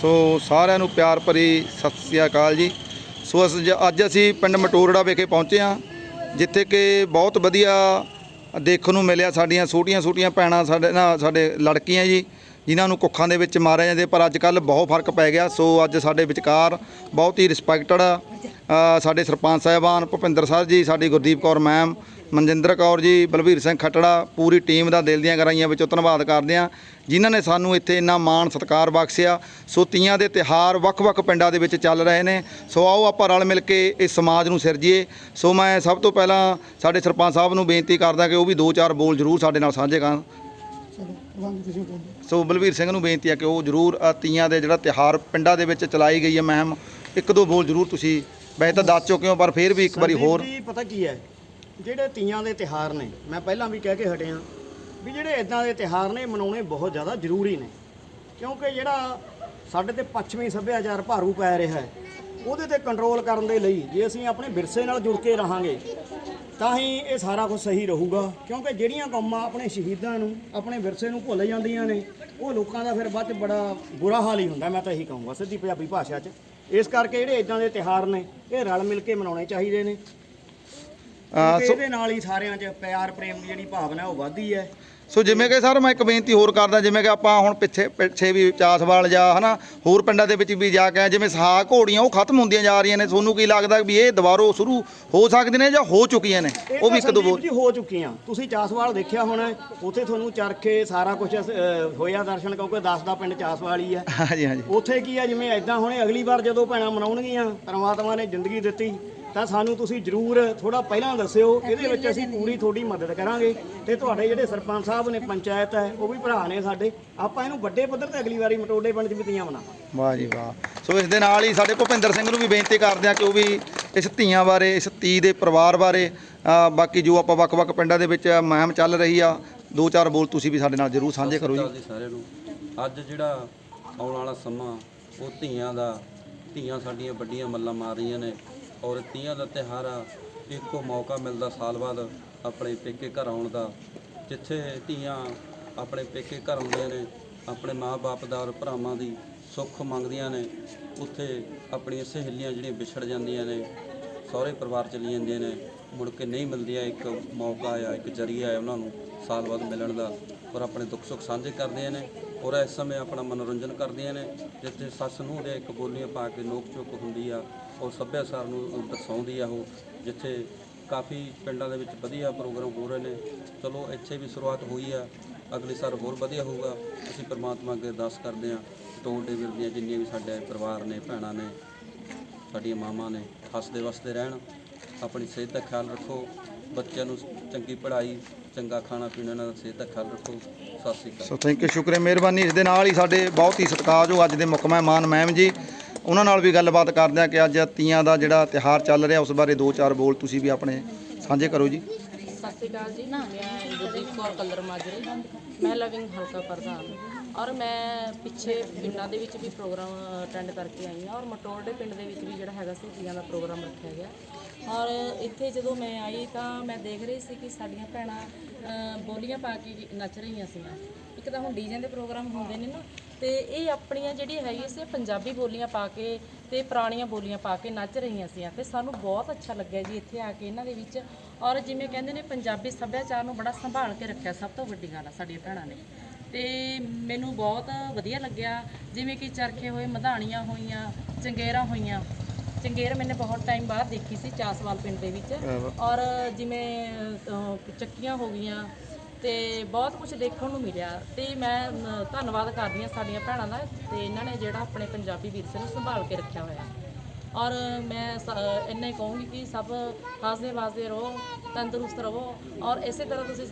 ਸੋ ਸਾਰਿਆਂ ਨੂੰ ਪਿਆਰ ਭਰੀ ਸਤਿ ਸ੍ਰੀ ਅਕਾਲ ਜੀ। ਸੋ ਅਸ- ਅੱਜ ਅਸੀਂ ਪਿੰਡ ਮਟੋਰੜਾ ਵਿਖੇ ਪਹੁੰਚੇ ਹਾਂ, ਜਿੱਥੇ ਕਿ ਬਹੁਤ ਵਧੀਆ ਦੇਖਣ ਨੂੰ ਮਿਲਿਆ ਸਾਡੀਆਂ ਛੋਟੀਆਂ ਛੋਟੀਆਂ ਭੈਣਾਂ ਸਾਡੇ ਨਾਲ, ਸਾਡੇ ਲੜਕੀਆਂ ਜੀ, ਜਿਨ੍ਹਾਂ ਨੂੰ ਕੁੱਖਾਂ ਦੇ ਵਿੱਚ ਮਾਰਿਆ ਜਾਂਦੇ, ਪਰ ਅੱਜ ਕੱਲ ਬਹੁਤ ਫ਼ਰਕ ਪੈ ਗਿਆ। ਸੋ ਅੱਜ ਸਾਡੇ ਵਿਚਕਾਰ ਬਹੁਤ ਹੀ ਰਿਸਪੈਕਟਡ ਸਾਡੇ ਸਰਪੰਚ ਸਾਹਿਬਾਨ ਭੁਪਿੰਦਰ ਸਰ ਜੀ, ਸਾਡੀ ਗੁਰਦੀਪ ਕੌਰ ਮੈਮ, ਮਨਜਿੰਦਰ ਕੌਰ ਜੀ ਬਲਵੀਰ ਸਿੰਘ ਖੱਟੜਾ, ਪੂਰੀ ਟੀਮ ਦਾ ਦਿਲ ਦੀਆਂ ਗਹਿਰਾਈਆਂ ਵਿੱਚੋਂ ਧੰਨਵਾਦ ਕਰਦੇ ਹਾਂ, ਜਿਨ੍ਹਾਂ ਨੇ ਸਾਨੂੰ ਇੱਥੇ ਇੰਨਾ ਮਾਣ ਸਤਿਕਾਰ ਬਖਸ਼ਿਆ। ਸੋ ਤੀਆਂ ਦੇ ਤਿਹਾਰ ਵੱਖ-ਵੱਖ ਪਿੰਡਾਂ ਦੇ ਵਿੱਚ ਚੱਲ ਰਹੇ ਨੇ। ਸੋ ਆਓ ਆਪਾਂ ਰਲ ਮਿਲ ਕੇ ਇਸ ਸਮਾਜ ਨੂੰ ਸਿਰਜੀਏ। ਸੋ ਮੈਂ ਸਭ ਤੋਂ ਪਹਿਲਾਂ ਸਾਡੇ ਸਰਪੰਚ ਸਾਹਿਬ ਨੂੰ ਬੇਨਤੀ ਕਰਦਾ ਕਿ ਉਹ ਵੀ ਦੋ ਚਾਰ ਬੋਲ ਜ਼ਰੂਰ ਸਾਡੇ ਨਾਲ ਸਾਂਝੇ ਕਰਨ। ਸੋ ਬਲਵੀਰ ਸਿੰਘ ਨੂੰ ਬੇਨਤੀ ਆ ਕਿ ਉਹ ਜ਼ਰੂਰ ਤੀਆਂ ਦੇ ਜਿਹੜਾ ਤਿਹਾਰ ਪਿੰਡਾਂ ਦੇ ਵਿੱਚ ਚਲਾਈ ਗਈ ਹੈ ਮਹਿਮ ਇੱਕ ਦੋ ਬੋਲ ਜ਼ਰੂਰ ਤੁਸੀਂ ਵੈਸੇ ਤਾਂ ਦੱਸ ਚੁੱਕੇ ਹੋ ਪਰ ਫਿਰ ਵੀ ਇੱਕ ਵਾਰੀ ਹੋਰ। ਜੀ ਪਤਾ ਕੀ ਹੈ? ਜਿਹੜੇ ਤੀਆਂ ਦੇ ਤਿਹਾਰ ਨੇ ਮੈਂ ਪਹਿਲਾਂ ਵੀ ਕਹਿ ਕੇ ਹਟਿਆ ਵੀ ਜਿਹੜੇ ਇਦਾਂ ਦੇ ਤਿਹਾਰ ਨੇ ਮਨਾਉਣੇ ਬਹੁਤ ਜ਼ਿਆਦਾ ਜ਼ਰੂਰੀ ਨੇ। ਕਿਉਂਕਿ ਜਿਹੜਾ ਸਾਡੇ ਤੇ ਪੱਛਮੀ ਸੱਭਿਆਚਾਰ ਭਾਰੂ ਪੈ ਰਿਹਾ ਹੈ ਉਹਦੇ ਤੇ ਕੰਟਰੋਲ ਕਰਨ ਦੇ ਲਈ ਜੇ ਅਸੀਂ ਆਪਣੇ ਵਿਰਸੇ ਨਾਲ ਜੁੜ ਕੇ ਰਹਾਂਗੇ ਤਾਂ ਹੀ ਇਹ ਸਾਰਾ ਕੁਝ ਸਹੀ ਰਹੂਗਾ। ਕਿਉਂਕਿ ਜਿਹੜੀਆਂ ਕੌਮਾਂ ਆਪਣੇ ਸ਼ਹੀਦਾਂ ਨੂੰ ਆਪਣੇ ਵਿਰਸੇ ਨੂੰ ਭੁੱਲ ਜਾਂਦੀਆਂ ਨੇ ਉਹ ਲੋਕਾਂ ਦਾ ਫਿਰ ਬਾਅਦ ਚ ਬੜਾ ਬੁਰਾ ਹਾਲ ਹੀ ਹੁੰਦਾ ਮੈਂ ਤਾਂ ਇਹੀ ਕਹੂੰਗਾ। ਸਿੱਧੀ ਪੰਜਾਬੀ ਭਾਸ਼ਾ 'ਚ। ਇਸ ਕਰਕੇ ਜਿਹੜੇ ਇਦਾਂ ਦੇ ਤਿਹਾਰ ਨੇ ਇਹ ਰਲ ਮਿਲ ਕੇ ਮਨਾਉਣੇ ਚਾਹੀਦੇ ਨੇ। ਸੋ ਇਹਦੇ ਨਾਲ ਹੀ ਸਾਰਿਆਂ 'ਚ ਪਿਆਰ ਪ੍ਰੇਮ ਦੀ ਜਿਹੜੀ ਭਾਵਨਾ ਉਹ ਵੱਧਦੀ ਹੈ। ਸੋ ਜਿਵੇਂ ਕਿ ਸਰ ਮੈਂ ਇੱਕ ਬੇਨਤੀ ਹੋਰ ਕਰਦਾ ਜਿਵੇਂ ਕਿ ਆਪਾਂ ਹੁਣ ਪਿੱਛੇ ਪਿੱਛੇ ਵੀ ਚਾਸਵਾਲ ਜਾਂ ਹਨਾ ਹੋਰ ਪਿੰਡਾਂ ਦੇ ਵਿੱਚ ਵੀ ਜਾ ਕੇ ਆਏ, ਜਿਵੇਂ ਸਾਹ ਘੋੜੀਆਂ ਉਹ ਖਤਮ ਹੁੰਦੀਆਂ ਜਾ ਰਹੀਆਂ ਨੇ ਤੁਹਾਨੂੰ ਕੀ ਲੱਗਦਾ ਵੀ ਇਹ ਦੁਬਾਰੋਂ ਸ਼ੁਰੂ ਹੋ ਸਕਦੀਆਂ ਨੇ ਜਾਂ ਹੋ ਚੁੱਕੀਆਂ ਨੇ? ਇਹ ਉਹ ਵੀ ਤਾਂ ਇੱਕ ਦੋ ਸੰਦੀਪ ਬੋਲ ਜੀ ਹੋ ਚੁੱਕੀਆਂ। ਤੁਸੀਂ ਚਾਸਵਾਲ ਦੇਖਿਆ ਹੋਣਾ ਉੱਥੇ ਤੁਹਾਨੂੰ ਚਰਖੇ ਸਾਰਾ ਕੁਝ ਹੋਇਆ ਦਰਸ਼ਨ ਕਿਉਂਕਿ 10 ਦਾ ਪਿੰਡ ਚਾਸਵਾਲ ਹੀ ਹੈ। ਹਾਂਜੀ ਹਾਂਜੀ। ਉੱਥੇ ਕੀ ਹੈ ਜਿਵੇਂ ਐਦਾਂ ਹੁਣੇ ਅਗਲੀ ਵਾਰ ਜਦੋਂ ਭੈਣਾਂ ਮਨਾਉਣਗੀਆਂ ਪਰਮਾਤਮਾ ਨੇ ਜ਼ਿੰਦਗੀ ਦਿੱਤੀ ਤਾਂ ਸਾਨੂੰ ਤੁਸੀਂ ਜਰੂਰ ਥੋੜਾ ਪਹਿਲਾਂ ਦੱਸਿਓ ਇਹਦੇ ਵਿੱਚ ਅਸੀਂ ਪੂਰੀ ਤੁਹਾਡੀ ਮਦਦ ਕਰਾਂਗੇ। ਤੇ ਤੁਹਾਡੇ ਜਿਹੜੇ ਸਰਪੰਚ ਸਾਹਿਬ ਨੇ ਪੰਚਾਇਤ ਹੈ ਉਹ ਵੀ ਭਰਾ ਨੇ ਸਾਡੇ। ਆਪਾਂ ਇਹਨੂੰ ਵੱਡੇ ਪੱਧਰ ਤੇ ਅਗਲੀ ਵਾਰੀ ਮਟੋਡੇ ਪਿੰਡ 'ਚ ਵੀ ਤੀਆਂ ਮਨਾਵਾਂਗੇ। ਵਾਹ ਜੀ ਵਾਹ। ਸੋ ਇਸ ਦੇ ਨਾਲ ਹੀ ਸਾਡੇ ਭੁਪਿੰਦਰ ਸਿੰਘ ਨੂੰ ਵੀ ਬੇਨਤੀ ਕਰਦੇ ਆ ਕਿ ਉਹ ਵੀ ਇਸ ਧੀਆਂ ਬਾਰੇ ਇਸ ਧੀ ਦੇ ਪਰਿਵਾਰ ਬਾਰੇ ਅ, ਬਾਕੀ ਜੋ ਆਪਾਂ ਵੱਖ-ਵੱਖ ਪਿੰਡਾਂ ਦੇ ਵਿੱਚ ਮੁਹਿੰਮ ਚੱਲ ਰਹੀ ਆ ਦੋ ਚਾਰ ਬੋਲ ਤੁਸੀਂ ਵੀ ਸਾਡੇ ਨਾਲ ਜਰੂਰ ਸਾਂਝੇ ਕਰੋ ਜੀ ਸਤਿ ਸ਼੍ਰੀ ਅਕਾਲ ਜੀ ਸਾਰਿਆਂ ਨੂੰ। ਅੱਜ ਜਿਹੜਾ ਆਉਣ ਵਾਲਾ ਸਮਾਂ ਉਹ ਧੀਆਂ ਦਾ ਧੀਆਂ ਸਾਡੀਆਂ ਵੱਡੀਆਂ ਮੱਲਾਂ ਮਾਰ ਰਹੀਆਂ ਨੇ। ਔਰ ਤੀਆਂ ਦਾ ਤਿਉਹਾਰ ਆ, ਇੱਕੋ ਮੌਕਾ ਮਿਲਦਾ ਸਾਲ ਬਾਅਦ ਆਪਣੇ ਪੇਕੇ ਘਰ ਆਉਣ ਦਾ, ਜਿੱਥੇ ਧੀਆਂ ਆਪਣੇ ਪੇਕੇ ਘਰ ਆਉਂਦੀਆਂ ਨੇ, ਆਪਣੇ ਮਾਪੇ ਦਾ ਔਰ ਭਰਾਵਾਂ ਦੀ ਸੁੱਖ ਮੰਗਦੀਆਂ ਨੇ, ਉੱਥੇ ਆਪਣੀਆਂ ਸਹੇਲੀਆਂ ਜਿਹੜੀਆਂ ਵਿਛੜ ਜਾਂਦੀਆਂ ਨੇ, ਸਹੁਰੇ ਪਰਿਵਾਰ ਚਲੀ ਜਾਂਦੀਆਂ ਨੇ, ਮੁੜ ਕੇ ਨਹੀਂ ਮਿਲਦੀਆਂ, ਇੱਕ ਮੌਕਾ ਆ ਇੱਕ ਜਰੀਆ ਆ ਉਹਨਾਂ ਨੂੰ ਸਾਲ ਬਾਅਦ ਮਿਲਣ ਦਾ, ਔਰ ਆਪਣੇ ਦੁੱਖ ਸੁੱਖ ਸਾਂਝੇ ਕਰਦੀਆਂ ਨੇ। ਔਰ ਇਸ ਸਮੇਂ ਆਪਣਾ ਮਨੋਰੰਜਨ ਕਰਦੀਆਂ ਨੇ, ਜਿੱਥੇ ਸੱਸ ਨੂੰ ਦੇ ਇੱਕ ਬੋਲੀਆਂ ਪਾ ਕੇ ਨੋਕ ਚੁੱਕ ਹੁੰਦੀ ਆ, ਔਰ ਸੱਭਿਆਚਾਰ ਨੂੰ ਦਰਸਾਉਂਦੀ ਆ ਉਹ, ਜਿੱਥੇ ਕਾਫੀ ਪਿੰਡਾਂ ਦੇ ਵਿੱਚ ਵਧੀਆ ਪ੍ਰੋਗਰਾਮ ਹੋ ਰਹੇ ਨੇ। ਚਲੋ, ਇੱਥੇ ਵੀ ਸ਼ੁਰੂਆਤ ਹੋਈ ਆ, ਅਗਲੇ ਸਾਲ ਹੋਰ ਵਧੀਆ ਹੋਊਗਾ, ਅਸੀਂ ਪ੍ਰਮਾਤਮਾ ਅੱਗੇ ਅਰਦਾਸ ਕਰਦੇ ਹਾਂ ਟੋਲ ਡੇਵਰ ਦੀਆਂ ਜਿੰਨੀਆਂ ਵੀ ਸਾਡੇ ਪਰਿਵਾਰ ਨੇ, ਭੈਣਾਂ ਨੇ, ਸਾਡੀਆਂ ਮਾਵਾਂ ਨੇ, ਹੱਸਦੇ ਵਸਦੇ ਰਹਿਣ, ਆਪਣੀ ਸਿਹਤ ਦਾ ਖਿਆਲ ਰੱਖੋ, ਬੱਚਿਆਂ ਨੂੰ ਚੰਗੀ ਪੜ੍ਹਾਈ ਚੰਗਾ ਖਾਣਾ ਪੀਣਾ ਨਾਲ ਸਿਹਤ ਦਾ ਖਿਆਲ ਰੱਖੋ। ਸਤਿ ਸ਼੍ਰੀ ਅਕਾਲ। ਸੋ ਥੈਂਕ ਯੂ ਸ਼ੁਕਰੀਆ ਮਿਹਰਬਾਨੀ। ਇਸ ਦੇ ਨਾਲ ਹੀ ਸਾਡੇ ਬਹੁਤ ਹੀ ਸਤਿਕਾਰਯੋਗ ਅੱਜ ਦੇ ਮੁੱਖ ਮਹਿਮਾਨ ਮੈਮ ਜੀ। ਉਹਨਾਂ ਨਾਲ ਵੀ ਗੱਲਬਾਤ ਕਰਦੇ ਆ ਕਿ ਅੱਜ ਤੀਆਂ ਦਾ ਜਿਹੜਾ ਤਿਹਾਰ ਚੱਲ ਰਿਹਾ ਉਸ ਬਾਰੇ ਦੋ ਚਾਰ ਬੋਲ ਤੁਸੀਂ ਵੀ ਆਪਣੇ ਸਾਂਝੇ ਕਰੋ ਜੀ। ਸਤਿ ਸ਼੍ਰੀ ਅਕਾਲ ਜੀ। ਮੈਂ ਗੁਰਦੀਪ ਕੌਰ ਕਲਰ ਮਾਜਰੀ। ਮੈਂ ਲਵਿੰਗ ਹਲਕਾ ਪ੍ਰਧਾਨ। ਔਰ ਮੈਂ ਪਿੱਛੇ ਪਿੰਡਾਂ ਦੇ ਵਿੱਚ ਵੀ ਪ੍ਰੋਗਰਾਮ ਅਟੈਂਡ ਕਰਕੇ ਆਈ ਹਾਂ। ਔਰ ਮਟੋਰਡੇ ਪਿੰਡ ਦੇ ਵਿੱਚ ਵੀ ਜਿਹੜਾ ਹੈਗਾ ਸੀ ਤੀਆਂ ਦਾ ਪ੍ਰੋਗਰਾਮ ਰੱਖਿਆ ਗਿਆ। ਔਰ ਇੱਥੇ ਜਦੋਂ ਮੈਂ ਆਈ ਤਾਂ ਮੈਂ ਦੇਖ ਰਹੀ ਸੀ ਕਿ ਸਾਡੀਆਂ ਭੈਣਾਂ ਬੋਲੀਆਂ ਪਾ ਕੇ ਨੱਚ ਰਹੀਆਂ ਸੀ ਇੱਕ ਤਾਂ ਹੁਣ ਡੀਜੇ ਦੇ ਪ੍ਰੋਗਰਾਮ ਹੁੰਦੇ ਨੇ ਨਾ, ਤੇ ਇਹ ਆਪਣੀਆਂ ਜਿਹੜੀਆਂ ਹੈਗੀ ਸੀ ਪੰਜਾਬੀ ਬੋਲੀਆਂ ਪਾ ਕੇ ਤੇ ਪੁਰਾਣੀਆਂ ਬੋਲੀਆਂ ਪਾ ਕੇ ਨੱਚ ਰਹੀਆਂ ਸੀ ਤੇ ਸਾਨੂੰ ਬਹੁਤ ਅੱਛਾ ਲੱਗਿਆ ਜੀ ਇੱਥੇ ਆ ਕੇ ਇਹਨਾਂ ਦੇ ਵਿੱਚ। ਔਰ ਜਿਵੇਂ ਕਹਿੰਦੇ ਨੇ, ਪੰਜਾਬੀ ਸੱਭਿਆਚਾਰ ਨੂੰ ਬੜਾ ਸੰਭਾਲ ਕੇ ਰੱਖਿਆ ਸਭ ਤੋਂ ਵੱਡੀ ਗੱਲ ਆ ਸਾਡੀਆਂ ਭੈਣਾਂ ਨੇ। ਤੇ ਮੈਨੂੰ ਬਹੁਤ ਵਧੀਆ ਲੱਗਿਆ, ਜਿਵੇਂ ਕਿ ਚਰਖੇ ਹੋਏ, ਮਧਾਣੀਆਂ ਹੋਈਆਂ, ਚੰਗੇਰਾਂ ਹੋਈਆਂ। ਚੰਗੇਰ ਮੈਨੇ ਬਹੁਤ ਟਾਈਮ ਬਾਅਦ ਦੇਖੀ ਸੀ ਚਾਸਵਾਲ ਪਿੰਡ ਦੇ ਵਿੱਚ। ਔਰ ਜਿਵੇਂ ਅਹ, ਚੱਕੀਆਂ ਹੋ ਗਈਆਂ ਤੇ ਬਹੁਤ ਕੁਝ ਦੇਖਣ ਨੂੰ ਮਿਲਿਆ ਤੇ ਮੈਂ ਅਮ, ਧੰਨਵਾਦ ਕਰਦੀ ਹਾਂ ਸਾਡੀਆਂ ਭੈਣਾਂ ਦਾ ਤੇ ਇਹਨਾਂ ਨੇ ਜਿਹੜਾ ਆਪਣੇ ਪੰਜਾਬੀ ਵਿਰਸੇ ਨੂੰ ਸੰਭਾਲ ਕੇ ਰੱਖਿਆ ਹੋਇਆ। ਔਰ ਮੈਂ ਸ- ਇੰਨਾ ਹੀ ਕਹੂੰਗੀ ਕਿ ਸਭ ਹੱਸਦੇ ਵਸਦੇ ਰਹੋ ਤੰਦਰੁਸਤ ਰਹੋ ਔਰ ਇਸੇ ਤਰ੍ਹਾਂ ਤੁਸੀਂ